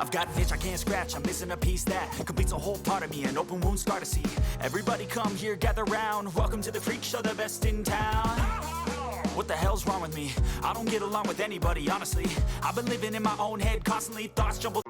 I've got an itch I can't scratch, I'm missing a piece that completes a whole part of me, an open wound scar to see. Everybody come here, gather round. Welcome to the freak show, the best in town. What the hell's wrong with me? I don't get along with anybody, honestly. I've been living in my own head, constantly thoughts jumble.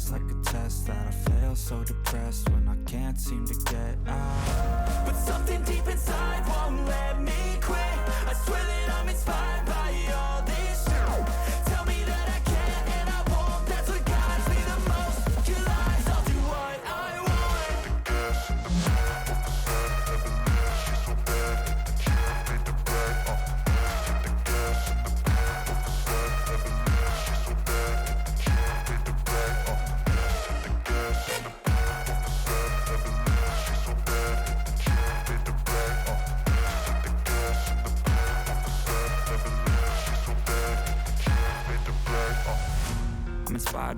Feels like a test that I fail, so depressed when I can't seem to get out. But something deep inside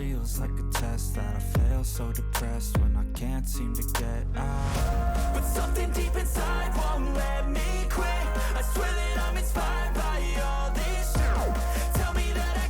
feels like a test that I fail, so depressed when I can't seem to get out. But something deep inside won't let me quit. I swear that I'm inspired by all this. Tell me that I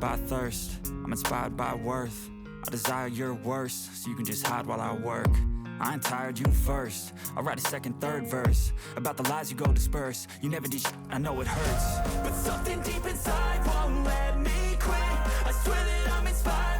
by thirst, I'm inspired by worth. I desire your worst, so you can just hide while I work. I ain't tired, you first. I'll write a second, third verse about the lies you go disperse. You never did shit, I know it hurts. But something deep inside won't let me quit. I swear that I'm inspired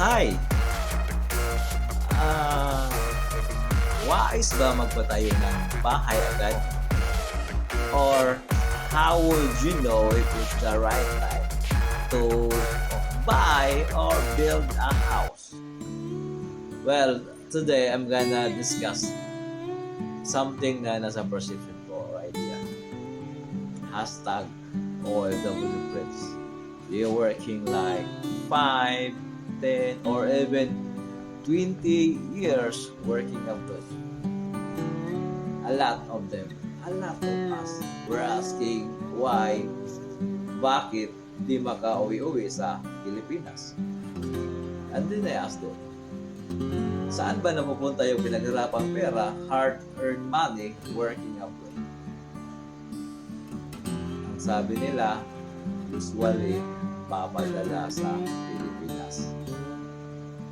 Hi! Ah, wais ba magpatayo ng bahay agad? Or how would you know if it's the right time to buy or build a house? Well, today I'm gonna discuss something na nasa perception ko right here. Hashtag OFW Prince. You're working like 5, 10, or even 20 years working abroad. A lot of them, a lot of us, were asking why, bakit di makauwi-uwi sa Pilipinas. And then I asked them, saan ba napupunta yung pinaghirapang pera, hard-earned money, working abroad? Ang sabi nila, usually, papadala sa Pilipinas.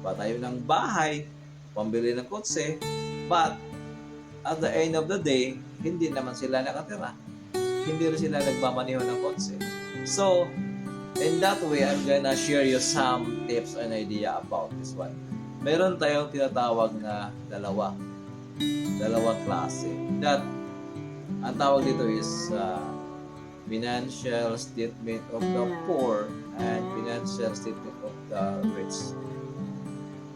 Patayo ng bahay, pambili ng kotse, but at the end of the day, hindi naman sila nakatira. Hindi rin sila nagmamaneho ng kotse. So, in that way, I'm gonna share you some tips and idea about this one. Meron tayong tinatawag na dalawa. Dalawang klase. That, ang tawag dito is uh, financial statement of the poor and financial statement of the rich.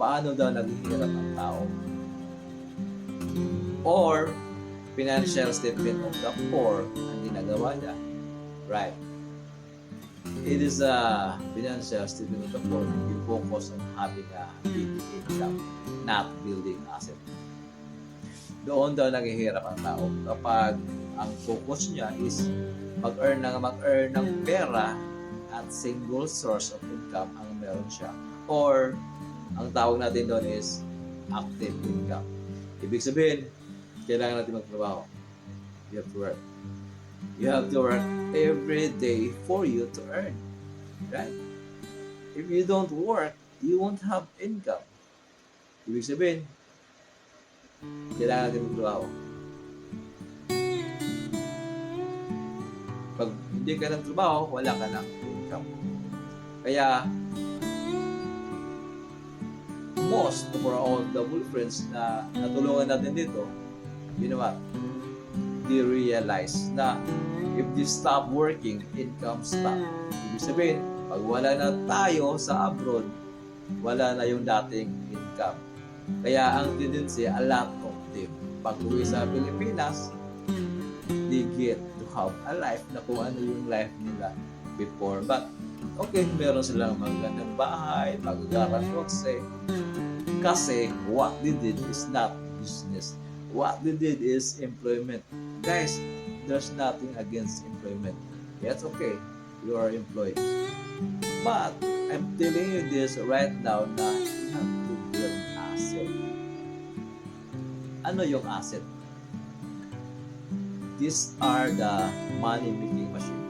Paano daw naghihirap ang tao? Or financial statement of the poor ang ginagawa niya. Right. It is a financial statement of the poor. You focus on having a big income, not building asset. Doon daw naghihirap ang tao kapag ang focus niya is mag-earn ng mag-earn ng pera at single source of income ang meron siya. Or ang tawag natin doon is active income. Ibig sabihin, kailangan natin magtrabaho. You have to work. You have to work every day for you to earn. Right? If you don't work, you won't have income. Ibig sabihin, kailangan natin magtrabaho. Pag hindi ka ng trabaho, wala ka ng income. Kaya, most of our OFW friends na natulungan natin dito, you know what? They realize na if they stop working, income stop. Ibig sabihin, pag wala na tayo sa abroad, wala na yung dating income. Kaya ang tendency, a lot of them, pag uwi sa Pilipinas, they get to have a life na kung ano yung life nila before. But, okay, meron silang magandang bahay, magagaran kotse. Kasi, what they did is not business. What they did is employment. Guys, there's nothing against employment. That's okay. You are employed. But, I'm telling you this right now na you have to build asset. Ano yung asset? These are the money-making machine.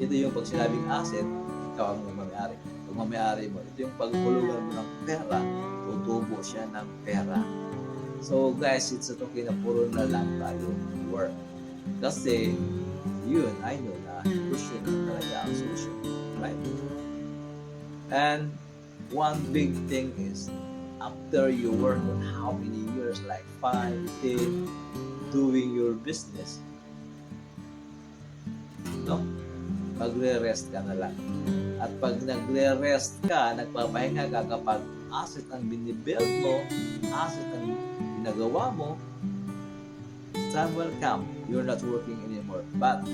Ito yung pag sinabing asset, ikaw ang mamayari. Pag mamayari mo, ito yung pagpulugan mo ng pera, tutubo siya ng pera. So guys, it's okay na puro na lang tayo work. Kasi, yun, I know na na talaga ang solution. Right? And one big thing is, after you work on how many years, like 5, 10, doing your business, no? Magre-rest ka na lang. At pag nagre-rest ka, nagpapahinga ka kapag asset ang binibuild mo, asset ang ginagawa mo, time will come. You're not working anymore. But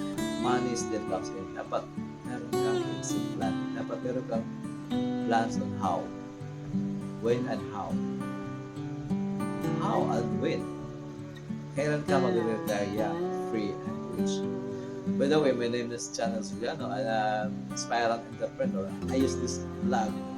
money still comes in. Dapat meron kang exit plan. Dapat meron kang plans on how. When and how. How and when. Kailan ka mag-retire? Free and rich. By the way, my name is Channel Juliano. I'm an aspirant entrepreneur. I use this vlog to